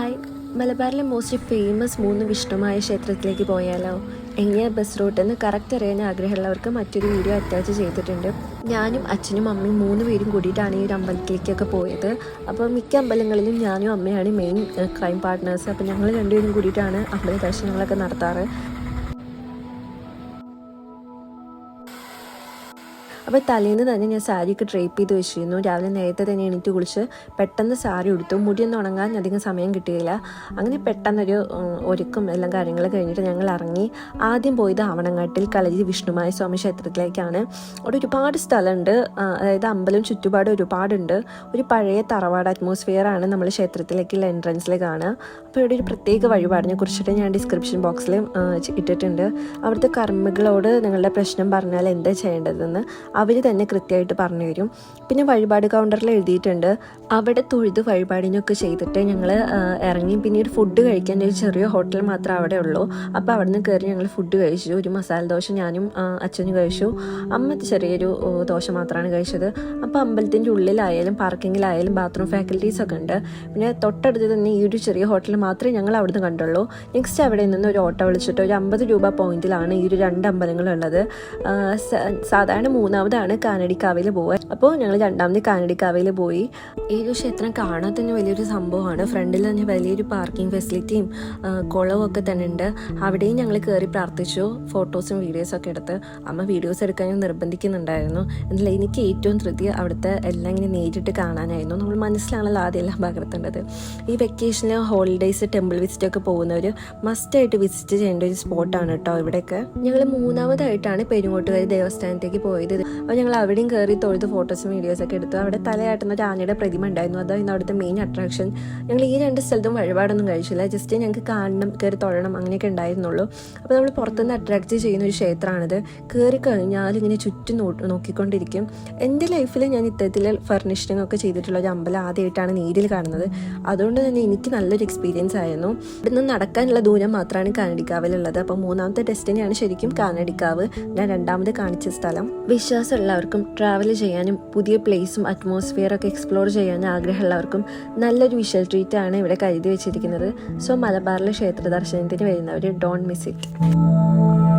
Hi. മലബാറിലെ most famous മൂന്ന് വിഷ്ണുമായ ക്ഷേത്രത്തിലേക്ക് പോയാലോ? എങ്ങനെ ബസ് റൂട്ട് എന്ന് കറക്റ്റ് അറിയാൻ ആഗ്രഹമുള്ളവർക്ക് മറ്റൊരു വീഡിയോ അറ്റാച്ച് ചെയ്തിട്ടുണ്ട്. ഞാനും അച്ഛനും അമ്മയും മൂന്ന് പേരും കൂടിയിട്ടാണ് ഈ ഒരു അമ്പലത്തിലേക്കൊക്കെ പോയത്. അപ്പോൾ മിക്ക അമ്പലങ്ങളിലും ഞാനും അമ്മയാണ് മെയിൻ ക്രൈം പാർട്ട്നേഴ്സ് അപ്പോൾ ഞങ്ങൾ രണ്ടുപേരും കൂടിയിട്ടാണ് അമ്പല ദർശനങ്ങളൊക്കെ നടത്താറ്. അപ്പോൾ തലേന്ന് തന്നെ ഞാൻ സാരിയൊക്കെ ഡ്രേപ്പ് ചെയ്ത് വെച്ചിരുന്നു. രാവിലെ നേരത്തെ തന്നെ എണീറ്റ് കുളിച്ച് പെട്ടെന്ന് സാരി ഉടുത്തു. മുടിയൊന്നും ഉണങ്ങാൻ അധികം സമയം കിട്ടിയില്ല. അങ്ങനെ പെട്ടെന്നൊരു ഒരുക്കും എല്ലാം കാര്യങ്ങൾ കഴിഞ്ഞിട്ട് ഞങ്ങൾ ഇറങ്ങി. ആദ്യം പോയത് ആവണങ്ങാട്ടിൽ കളരി വിഷ്ണുമായ സ്വാമി ക്ഷേത്രത്തിലേക്കാണ്. അവിടെ ഒരുപാട് സ്ഥലമുണ്ട്. അതായത് അമ്പലം ചുറ്റുപാട് ഒരുപാടുണ്ട്. ഒരു പഴയ തറവാട് അറ്റ്മോസ്ഫിയർ ആണ് നമ്മൾ ക്ഷേത്രത്തിലേക്കുള്ള എൻട്രൻസിൽ കാണുക. അപ്പോൾ ഇവിടെ ഒരു പ്രത്യേക വഴിപാടിനെ കുറിച്ചിട്ട് ഞാൻ ഡിസ്ക്രിപ്ഷൻ ബോക്സിൽ ഇട്ടിട്ടുണ്ട്. അവിടുത്തെ കർമ്മികളോട് നിങ്ങളുടെ പ്രശ്നം പറഞ്ഞാൽ എന്താ ചെയ്യേണ്ടതെന്ന് അവർ തന്നെ കൃത്യമായിട്ട് പറഞ്ഞു തരും. പിന്നെ വഴിപാട് കൗണ്ടറിൽ എഴുതിയിട്ടുണ്ട് അവിടെ തൊഴുത് വഴിപാടിനൊക്കെ ചെയ്തിട്ട് ഞങ്ങൾ ഇറങ്ങി പിന്നീട് ഫുഡ് കഴിക്കാൻ ഒരു ചെറിയ ഹോട്ടൽ മാത്രമേ അവിടെ ഉള്ളൂ. അപ്പോൾ അവിടെ നിന്ന് കയറി ഞങ്ങൾ ഫുഡ് കഴിച്ചു. ഒരു മസാല ദോശ ഞാനും അച്ഛനും കഴിച്ചു. അമ്മ ചെറിയൊരു ദോശ മാത്രമാണ് കഴിച്ചത്. അപ്പോൾ അമ്പലത്തിന്റെ ഉള്ളിലായാലും പാർക്കിങ്ങിലായാലും ബാത്റൂം ഫാക്കൽറ്റീസ് ഒക്കെ ഉണ്ട്. പിന്നെ തൊട്ടടുത്ത് തന്നെ ഈ ഒരു ചെറിയ ഹോട്ടൽ മാത്രമേ ഞങ്ങൾ അവിടുന്ന് കണ്ടുള്ളൂ. നെക്സ്റ്റ് അവിടെ നിന്ന് ഒരു ഓട്ടോ വിളിച്ചിട്ട് ഒരു അമ്പത് രൂപ പോയിന്റിലാണ് ഈ ഒരു രണ്ട് അമ്പലങ്ങളുള്ളത്. സാധാരണ മൂന്നാം മൂന്നാമതാണ് കാനടിക്കാവിൽ പോവുക അപ്പോൾ ഞങ്ങൾ രണ്ടാമത് കാനടിക്കാവിൽ പോയി. ഈ ഒരു ക്ഷേത്രം കാണാൻ തന്നെ വലിയൊരു സംഭവമാണ്. ഫ്രണ്ടിൽ തന്നെ വലിയൊരു പാർക്കിംഗ് ഫെസിലിറ്റിയും കുളവും ഒക്കെ തന്നെ ഉണ്ട്. അവിടെയും ഞങ്ങൾ കയറി പ്രാർത്ഥിച്ചു ഫോട്ടോസും വീഡിയോസും ഒക്കെ എടുത്ത്. അമ്മ വീഡിയോസ് എടുക്കാൻ ഞാൻ നിർബന്ധിക്കുന്നുണ്ടായിരുന്നു. എന്നാൽ എനിക്ക് ഏറ്റവും ധൃതി അവിടുത്തെ എല്ലാം ഇങ്ങനെ നേരിട്ട് കാണാനായിരുന്നു. നമ്മൾ മനസ്സിലാണല്ലോ ആദ്യം പകർത്തേണ്ടത്. ഈ വെക്കേഷനിൽ ഹോളിഡേയ്സ് ടെമ്പിൾ വിസിറ്റ് ഒക്കെ പോകുന്നവർ മസ്റ്റായിട്ട് വിസിറ്റ് ചെയ്യേണ്ട ഒരു സ്പോട്ടാണ് കേട്ടോ ഇവിടെയൊക്കെ. ഞങ്ങൾ മൂന്നാമതായിട്ടാണ് പെരുങ്ങോട്ടുകാരി ദേവസ്ഥാനത്തേക്ക് പോയത്. അപ്പോൾ ഞങ്ങൾ അവിടെയും കയറി തൊഴുത് ഫോട്ടോസും വീഡിയോസ് ഒക്കെ എടുത്തു. അവിടെ തലയാട്ടുന്ന ഒരു ആനയുടെ പ്രതിമ ഉണ്ടായിരുന്നു. അതായിരുന്നു അവിടുത്തെ മെയിൻ അട്രാക്ഷൻ ഞങ്ങൾ ഈ രണ്ട് സ്ഥലത്തും വഴിപാടൊന്നും കഴിച്ചില്ല. ജസ്റ്റ് ഞങ്ങൾക്ക് കാണണം കയറി തൊഴണം അങ്ങനെയൊക്കെ ഉണ്ടായിരുന്നുള്ളൂ. അപ്പോൾ നമ്മൾ പുറത്തുനിന്ന് അട്രാക്റ്റ് ചെയ്യുന്ന ഒരു ക്ഷേത്രമാണിത്. കയറി കഴിഞ്ഞാൽ ഇങ്ങനെ ചുറ്റും നോക്കിക്കൊണ്ടിരിക്കും. എന്റെ ലൈഫിൽ ഞാൻ ഇത്തരത്തിൽ ഫർണിഷിംഗ് ഒക്കെ ചെയ്തിട്ടുള്ള ഒരു അമ്പലം ആദ്യമായിട്ടാണ് നേരിൽ കാണുന്നത്. അതുകൊണ്ട് തന്നെ എനിക്ക് നല്ലൊരു എക്സ്പീരിയൻസ് ആയിരുന്നു. ഇവിടുന്ന് നടക്കാനുള്ള ദൂരം മാത്രമാണ് കാനടിക്കാവിലുള്ളത് അപ്പോൾ മൂന്നാമത്തെ ഡെസ്റ്റിനിയാണ് ശരിക്കും കാനടിക്കാവ് ഞാൻ രണ്ടാമത് കാണിച്ച സ്ഥലം. വിശ്വാസമുള്ളവർക്കും ട്രാവൽ ചെയ്യാനും പുതിയ പ്ലേസും അറ്റ്മോസ്ഫിയറൊക്കെ എക്സ്പ്ലോർ ചെയ്യാനും ആഗ്രഹമുള്ളവർക്കും നല്ലൊരു വിഷ്വൽ ട്രീറ്റ് ആണ് ഇവിടെ കരുതി വെച്ചിരിക്കുന്നത്. സോ മലബാറിലെ ക്ഷേത്ര ദർശനത്തിന് വരുന്നവർ ഡോണ്ട് മിസ് ഇറ്റ്